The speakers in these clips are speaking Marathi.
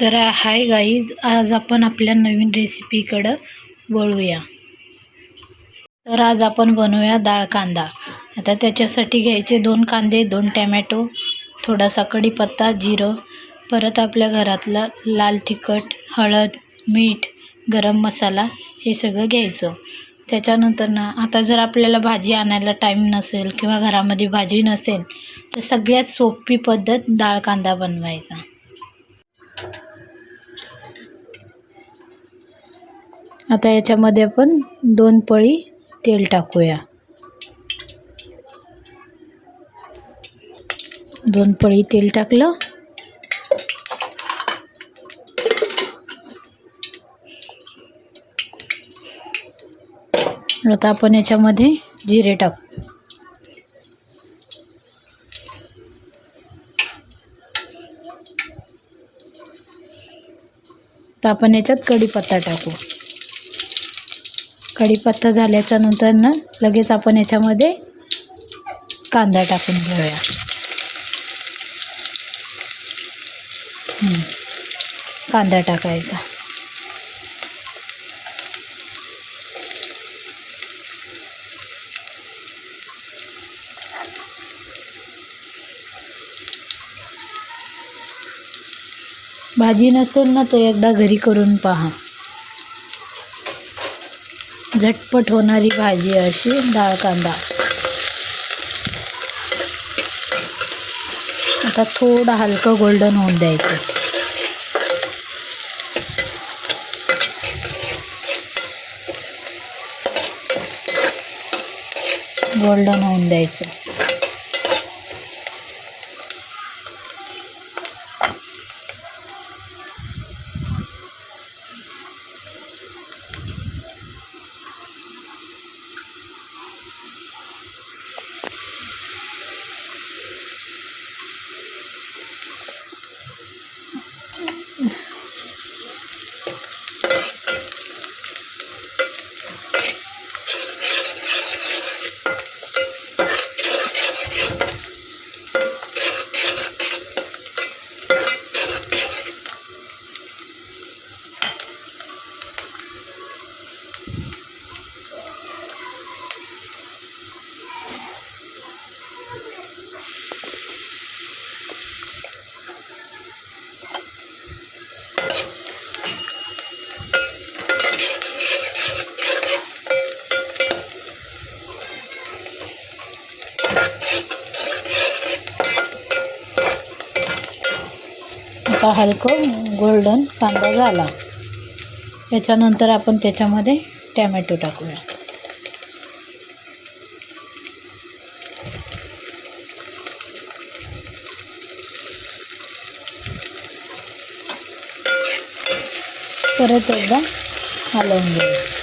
तर हाय गाईज आज आपण आपल्या नवीन रेसिपीकडं वळूया. तर आज आपण बनवूया डाळ कांदा. आता त्याच्यासाठी घ्यायचे दोन कांदे दोन टॅमॅटो थोडासा कढीपत्ता जिरं परत आपल्या घरातलं लाल तिखट हळद मीठ गरम मसाला हे सगळं घ्यायचं. त्याच्यानंतर ना आता जर आपल्याला भाजी आणायला टाईम नसेल किंवा घरामध्ये भाजी नसेल तर सगळ्यात सोपी पद्धत डाळ कांदा बनवायचा. आता याच्यामध्ये आपण दोन पळी तेल टाकूया. दोन पळी तेल टाकलं. आता आपण याच्यामध्ये जिरे टाकू. तर आपण याच्यात कढीपत्ता टाकू. कढीपत्ता झाल्याच्यानंतर ना लगेच आपण याच्यामध्ये कांदा टाकून घेऊया. कांदा टाकायचा. भाजी नसेल ना तर एकदा घरी करून पहा. झटपट होणारी भाजी अशी डाळ कांदा. आता थोडं हलकं गोल्डन होऊन द्यायचं. गोल्डन होऊन द्यायचं. आता हलकं गोल्डन कांदा झाला. याच्यानंतर आपण त्याच्यामध्ये टॅमॅटो टाकूया. परत एकदा हलवून घेऊ.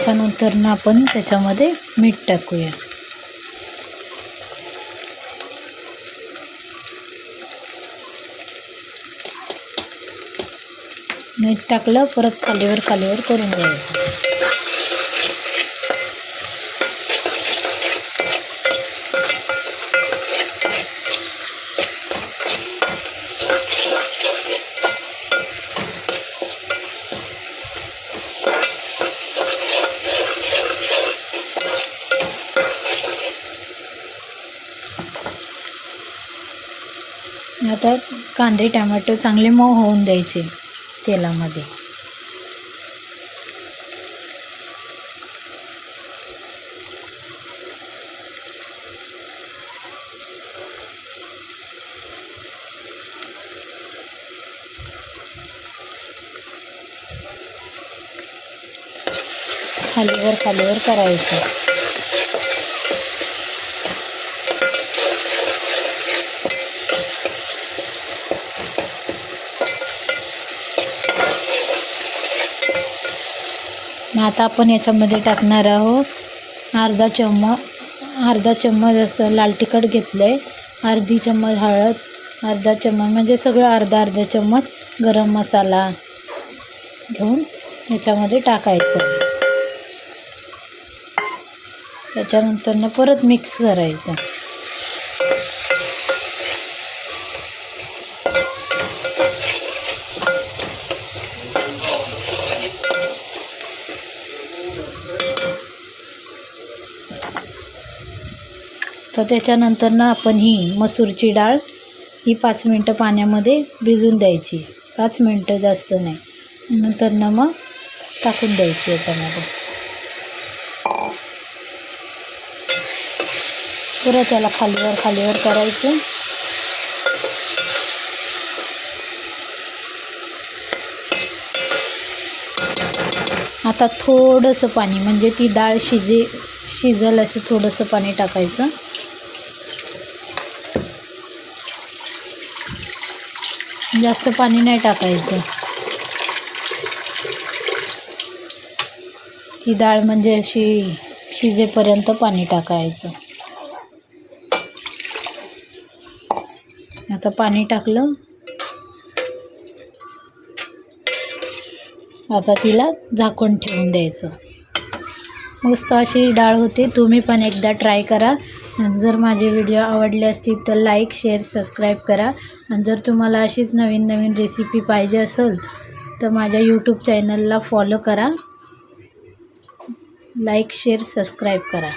त्याच्यानंतर ना आपण त्याच्यामध्ये मीठ टाकूया. मीठ टाकलं परत खालीवर खालीवर करून घ्यायचं. आता कांदे टमॅटो चांगले मऊ होऊन द्यायचे तेलामध्ये. खालीवर खालीवर करायचं. आता आपण याच्यामध्ये टाकणार आहोत अर्धा चम्मच अर्धा चम्मच असं लाल तिखट घेतलं आहे अर्धी चम्मच हळद अर्धा चम्मच म्हणजे सगळं अर्धा अर्धा चम्मच गरम मसाला घेऊन याच्यामध्ये टाकायचं. त्याच्यानंतरनं परत मिक्स करायचं. तर त्याच्यानंतर ना आपण ही मसूरची डाळ ही पाच मिनटं पाण्यामध्ये भिजून द्यायची. पाच मिनटं जास्त नाही. नंतर ना मग टाकून द्यायची याच्यामध्ये पुरं त्याला खालीवर खालीवर करायचं. आता थोडंसं पाणी म्हणजे ती डाळ शिजे शिजल असं थोडंसं पाणी टाकायचं. जास्त पाणी नाही टाकायचं. ती डाळ म्हणजे अशी शिजेपर्यंत पाणी टाकायचं. आता पाणी टाकलं. आता तिला झाकून ठेवून द्यायचं. मस्त अशी डाळ होते. तुम्ही पण एकदा ट्राय करा. आणि जर माझे व्हिडिओ आवडले असतील तर लाईक शेअर सबस्क्राईब करा. आणि जर तुम्हाला अशीच नवीन नवीन रेसिपी पाहिजे असेल तर माझ्या यूट्यूब चॅनलला फॉलो करा. लाईक शेअर सबस्क्राईब करा.